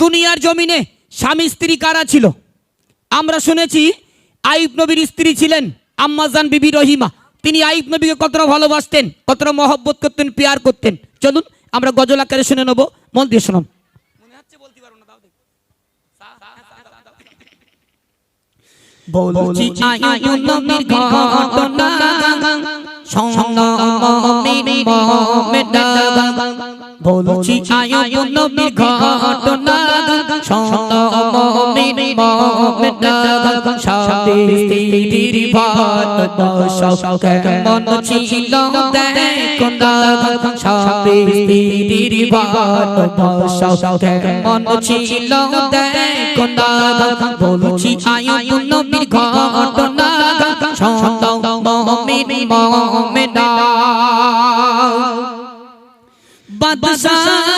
দুনিয়ার জমিনে স্বামী স্ত্রী কারা ছিল? আমরা শুনেছি আইব নবীর স্ত্রী ছিলেন আম্মাজান বিবি রহিমা। তিনি আইব নবীকে কতটা ভালোবাসতেন কতটা মহব্বত করতেন পেয়ার করতেন। চলুন আমরা গজল আকারে শুনে নেব মন দিয়ে শোনাম বলছি মমেদা বলছি আয়ু নবীর ঘটনা মমেদা সাথে স্ত্রীর ভালোবাসা কেমন ছিল দেখো না সাথে স্ত্রীর ভালোবাসা কেমন ছিল দেখো মমেদা বাদশাহ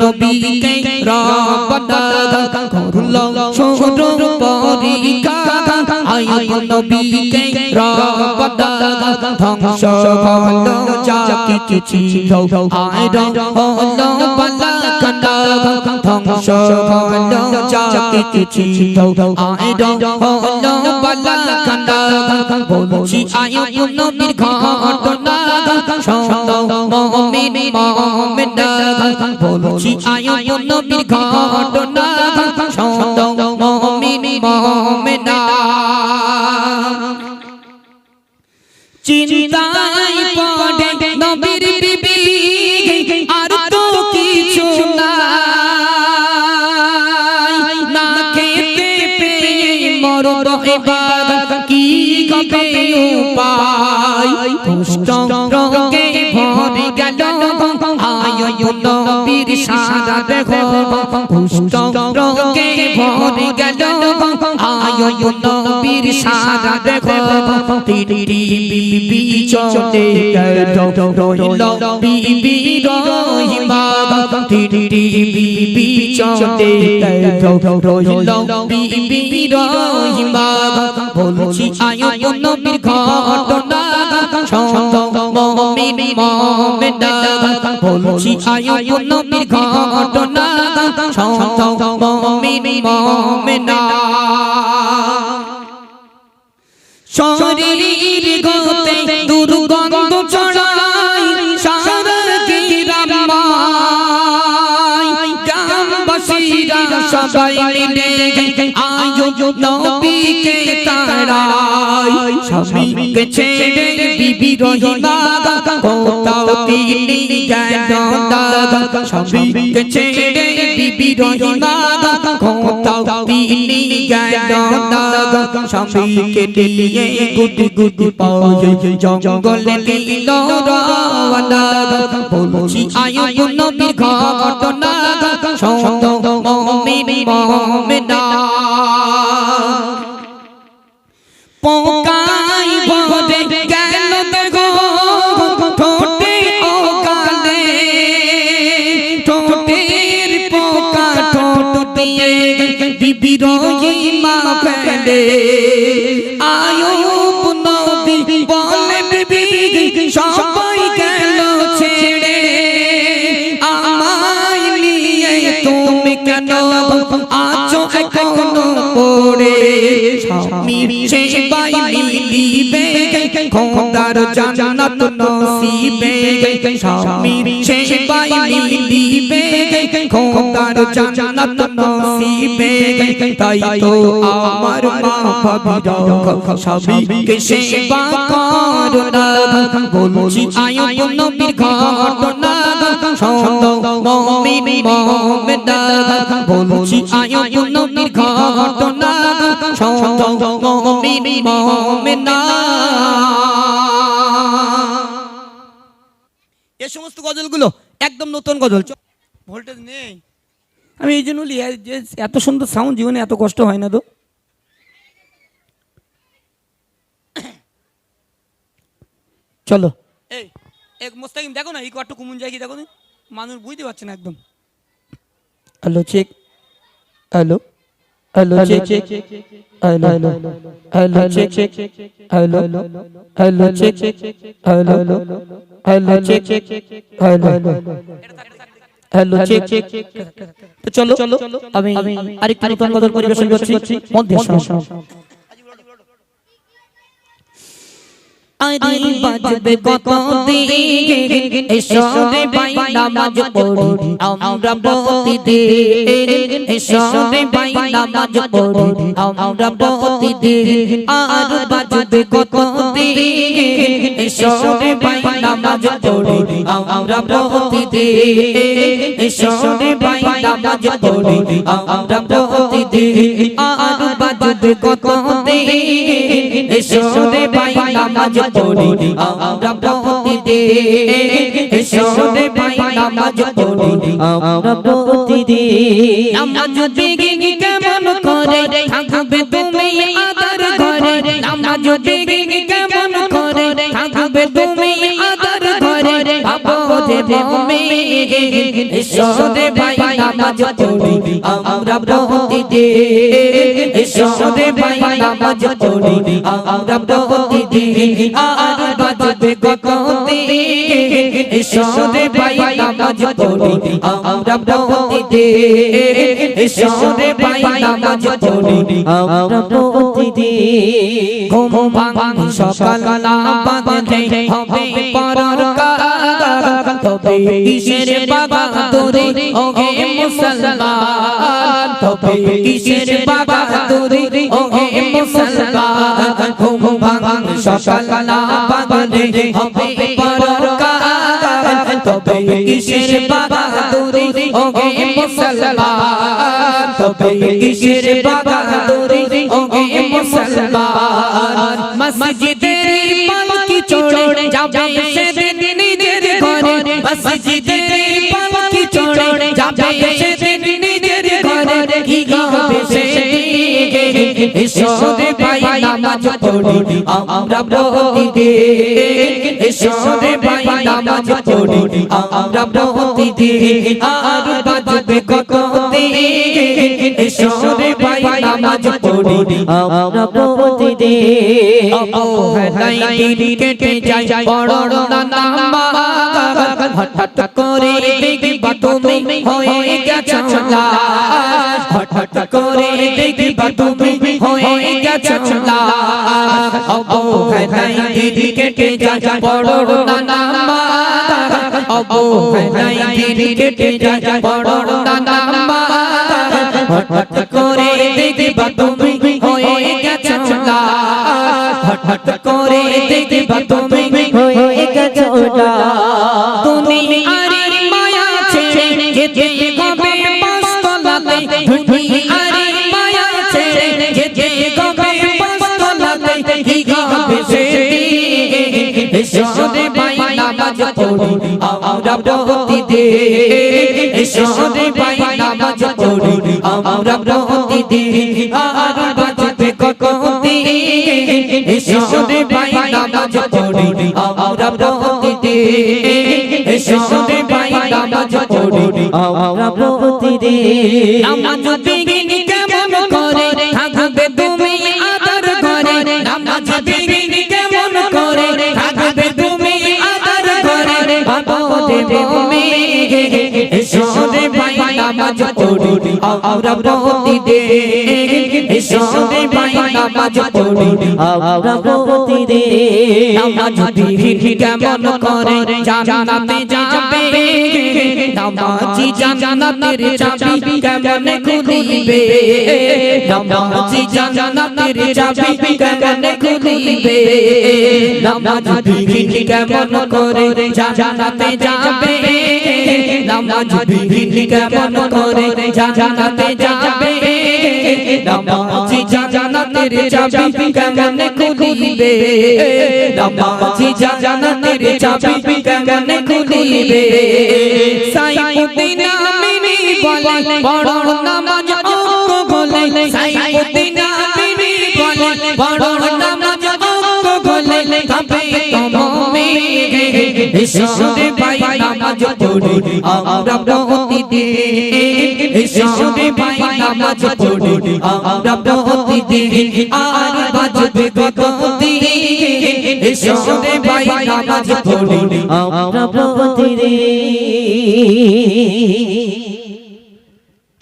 নবীকে রব্বানা করল ছোট পরীক্ষা। আয়ুব নবীকে রব্বানা ধ্বংস হলো, যা কিছু ছিল। আয়র হলো বালাকানা ধ্বংস হলো, যা কিছু ছিল। আয়র হলো বালাকানা বলছি আয়ুব নবীর ঘটনা। মুমিন বলছি আয়ুব নবীর ঘটনা। শোনো মুমিন মুমিনা চিন্তায় পড়ে নবীর বিবি, আর তো কিছু নাই। না খেতে পেয়ে মরদ এবার কি গবে উপায়? গেল আয় নবীর সারা দেখো। কুষ্ঠ রোগে ভরে গেল। আয় নবীর সারা দেখো। তিরি বিবি চলে গেল। রইল বিবি রহিমা তিরি বিবি চলে গেল। রইল বিবি রহিমা, বলছি আয় নবীর ঘটনা শোনো। মুমিন মুমিনা বলছি, আয় নবীর ঘটনা। মুমিনা শরীর গতে দুর্গন্ধ গ্রামবাসীরা সবাই মিলে আয়ো নবীকে স্বামীকে ছেড়ে বিবি রহিমা কোথাও তিনি গেল না স্বামীকে ছেড়ে বিবি রহিমা কোথাও তিনি গেল না স্বামীকে নিয়ে গুটি গুটি পায়ে জঙ্গলে দিল রওনা বলছি আয়ু নবীর ঘটনা শোনো মুমিন মুমিনা পোকাই আয়ুব নবী বলে বিবি সবাই গেল ছেড়ে? আমায় নিয়ে তুমি কেন আছো এখনও পড়ে? স্বামী সেবাই মিলিবে খোদার জান্নাত নসিবে স্বামী সেবাই মিলিবে খোদার জান্নাত নসিবে তাই তো আমার মা ভাবিরা স্বামীকে সেবা করনা বলছি আয়ুব নবীর ঘটনা শোনো মুমিন নবীর ঘটনা মুমিন মুমিনা এই সমস্ত গজলগুলো একদম নতুন গজল। ভোল্টেজ নেই। আমি এই জন্য যে এত সুন্দর সাউন্ড জীবনে এত কষ্ট হয় না তো। চলো। এই এক মোস্তাকিম দেখো না এই কট্ট কুমুন যায় কি দেখো না? মানুষ বুঝতে পারছে না একদম। Hello check hello. Hello check hello hello check hello hello check hello hello check hello hello check তো চলো চলো আমি আরেকটা নতুন কথা পরিবেশন করছি দিয়ে শোনো। আরে বাজবে কত দিন। এসরে ভাই নামাজ পড়ি। আমরা প্রতিদিন এসরে ভাই নামাজ পড়ি। আমরা প্রতিদিন আর বাজবে কত দিন। এসরে ভাই নামাজ পড়ি। আমরা প্রতিদিন ভাই নামাজ পড়ি। আমরা প্রতিদিন আর বাজবে কত দিন। ভাই নামাজ পড়ি আমরা প্রতিদিন এসরে ভাই নামাজ পড়ি আমরা প্রতিদিন নামাজ বেগে কেমন করে থাকবে তুমি আদর ঘরে নামাজ বেগে কেমন করে থাকবে তুমি আদর ঘরে বাবা দেবে। মে এসরে ভাই নামাজ পড়ি, আমরা প্রতিদিন আর গগনে এসরে ভাই নামাজ পড়ি, আমরা প্রতিদিন ভাঙ, সকাল হবে পরার কাজ তবে কিসের বাহাদুরি? ওহে মুসলমান। তবে কিসের বাহাদুরি? ওহে মুসলমান। ঘুম ভাঙ সকাল না বাঁধে হবে পরার তবে কিসের বাহাদুরি? ওহে মুসলমান। তবে কিসের বাহাদুরি? ওহে মুসলমান। মসজিদের পালকি চড়ে যাবে মসজিদের পালকি চড়ে যাবে সেদিন নিজের ঘরে কি হবে সেদিন এসরে ভাই নামাজ পড়ি আমরা প্রতিদিন এসরে ভাই নামাজ পড়ি আমরা প্রতিদিন আর বাজবে ককতে এসরে ভাই নামাজ পড়ি আমরা প্রতিদিন অবহেলাই দিন কেটে যায় বড় নামা হঠাৎ করে দেখবা তুমি হয়ে গেছো লাশ হঠাৎ করে দেখবা তুমি হয়ে গেছো লাশ অবহেলাই দিন কেটে যায় অবহেলাই দিন কেটে হঠাৎ করে দেখবা তুমি হয়ে গেছো লাশ হঠাৎ করে দেখবা তুমি হয়ে গেছো লাশ তুমি আর মায়া ছেড়ে যেতে হবে পাঁচতলাতে তুমি আর মায়া ছেড়ে যেতে হবে পাঁচতলাতে কি হবে সেদিন এসরে ভাই নামাজ পড়ি আমরা প্রতিদিন এসরে ভাই নামাজ পড়ি আমরা প্রতিদিন আর বাজবে ককদিন এসরে ভাই নামাজ পড়ি আমরা প্রতিদিন এসরে ভাই নামাজ পড়ি আমরা প্রতিদিন নামাজ দেবে। তুমি এসরে ভাই নামাজ পড়ি। আমরা প্রতিদিন এসরে ভাই নামাজ পড়ি আমরা প্রতিদিন নামাজ বিঘিন কেমন করে জান্নাতে যাবে নামাজি জান্নাতের চাবি কেমন খুলিবে নামাজি জান্নাতের চাবি কেমন খুলিবে নামাজ বিঘিন কেমন করে জান্নাতে যাবে নামাজ বিঘিন কেমন করে জান্নাতে যাবে। নামাজি জান্নাতের চাবি কেমন খুলিবে? নামাজি জান্নাতের চাবি কেমন খুলিবে? সাইফুদ্দিন আমিনি বলে বড় নামাজ অঙ্ক বলে সাইফুদ্দিন আমিনি বলে বড় নামাজ অঙ্ক বলে কাবে কমে এসোদে ভাই নামাজ পড়ি আমরা প্রতিদিন এসোদে ভাই নামাজ পড়ি আমরা প্রতিদিন আর বাজবে গতি এসোদে ভাই নামাজ পড়ি আমরা প্রতিদিন।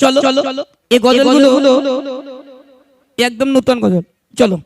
চলো এই গজলগুলো একদম নতুন গজল। চলো।